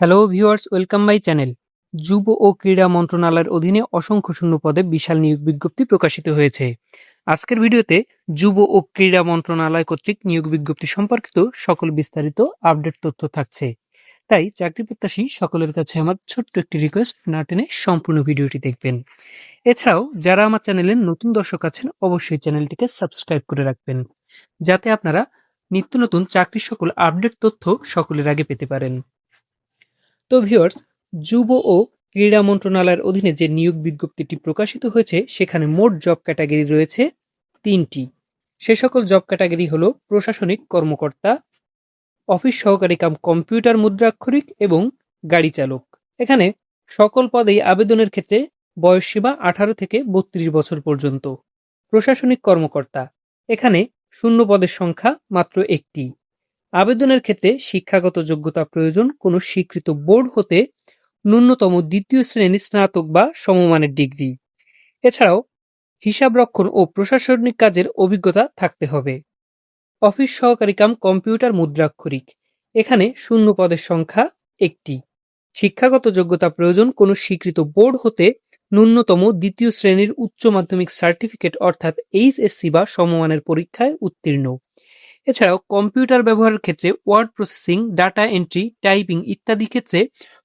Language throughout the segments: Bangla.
Hello viewers welcome my channel যুব ও ক্রীড়া মন্ত্রণালয়ের অধীনে অসংখ্য শূন্য পদে বিশাল নিয়োগ বিজ্ঞপ্তি প্রকাশিত হয়েছে। আজকের ভিডিওতে যুব ও ক্রীড়া মন্ত্রণালয় কর্তৃক নিয়োগ বিজ্ঞপ্তি সম্পর্কিত সকল বিস্তারিত আপডেট তথ্য থাকছে। তাই চাকরি প্রত্যাশী সকলের কাছে আমার ছোট্ট একটি রিকোয়েস্ট না টেনে সম্পূর্ণ ভিডিওটি দেখবেন। এছাড়াও যারা আমার চ্যানেলের নতুন দর্শক আছেন, অবশ্যই চ্যানেলটিকে সাবস্ক্রাইব করে রাখবেন। যাতে আপনারা নিত্য নতুন চাকরির সকল আপডেট তথ্য সকলের আগে পেতে পারেন। তো ভিওর্স যুব ও ক্রীড়া মন্ত্রণালয়ের অধীনে যে নিয়োগ বিজ্ঞপ্তিটি প্রকাশিত হয়েছে, সেখানে মোট জব ক্যাটাগরি রয়েছে তিনটি। সে সকল জব ক্যাটাগরি হলো প্রশাসনিক কর্মকর্তা, অফিস সহকারী কাম কম্পিউটার মুদ্রাক্ষরিক এবং গাড়ি চালক। এখানে সকল পদেই আবেদনের ক্ষেত্রে বয়সসীমা আঠারো থেকে বত্রিশ বছর পর্যন্ত। প্রশাসনিক কর্মকর্তা, এখানে শূন্য পদের সংখ্যা মাত্র একটি। আবেদনের ক্ষেত্রে শিক্ষাগত যোগ্যতা প্রয়োজন। কোনো স্বীকৃত বোর্ড হতে ন্যূনতম দ্বিতীয় শ্রেণির স্নাতক বা সমমানের ডিগ্রি। এছাড়াও হিসাবরক্ষণ ও প্রশাসনিক কাজের অভিজ্ঞতা থাকতে হবে। অফিস সহকারী কাম কম্পিউটার মুদ্রাক্ষরিক। এখানে শূন্য পদের সংখ্যা একটি। শিক্ষাগত যোগ্যতা প্রয়োজন। কোনো স্বীকৃত বোর্ড হতে ন্যূনতম দ্বিতীয় শ্রেণির উচ্চ মাধ্যমিক সার্টিফিকেট অর্থাৎ এইচএসসি বা সমমানের পরীক্ষায় উত্তীর্ণ। এছাড়াও কম্পিউটার ব্যবহারের ক্ষেত্রে word processing, data entry, typing ইত্যাদি ক্ষেত্রে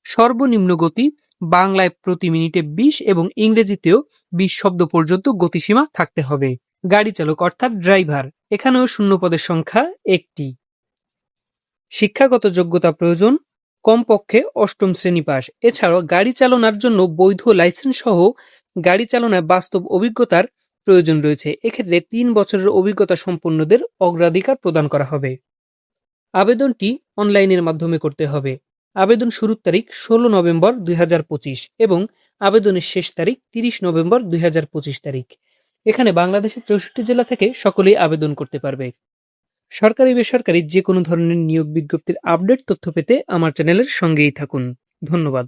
সর্বনিম্ন গতি, বাংলায় প্রতি মিনিটে বিশ এবং ইংরেজিতেও বিশ শব্দ পর্যন্ত গতিসীমা থাকতে হবে। গাড়ি চালক অর্থাৎ ড্রাইভার, এখানেও শূন্য পদের সংখ্যা একটি। শিক্ষাগত যোগ্যতা প্রয়োজন, কমপক্ষে অষ্টম শ্রেণি পাস এছাড়াও গাড়ি চালনার জন্য বৈধ লাইসেন্স সহ গাড়ি চালনায় বাস্তব অভিজ্ঞতার প্রয়োজন রয়েছে। এক্ষেত্রে তিন বছরের অভিজ্ঞতা সম্পন্নদের অগ্রাধিকার প্রদান করা হবে। আবেদনটি অনলাইনের মাধ্যমে করতে হবে। আবেদন শুরুর তারিখ ষোলো নভেম্বর দুই হাজার পঁচিশ এবং আবেদনের শেষ তারিখ তিরিশ নভেম্বর দুই হাজার পঁচিশ তারিখ। এখানে বাংলাদেশের চৌষট্টি জেলা থেকে সকলেই আবেদন করতে পারবে। সরকারি, বেসরকারি যে কোনো ধরনের নিয়োগ বিজ্ঞপ্তির আপডেট তথ্য পেতে আমার চ্যানেলের সঙ্গেই থাকুন। ধন্যবাদ।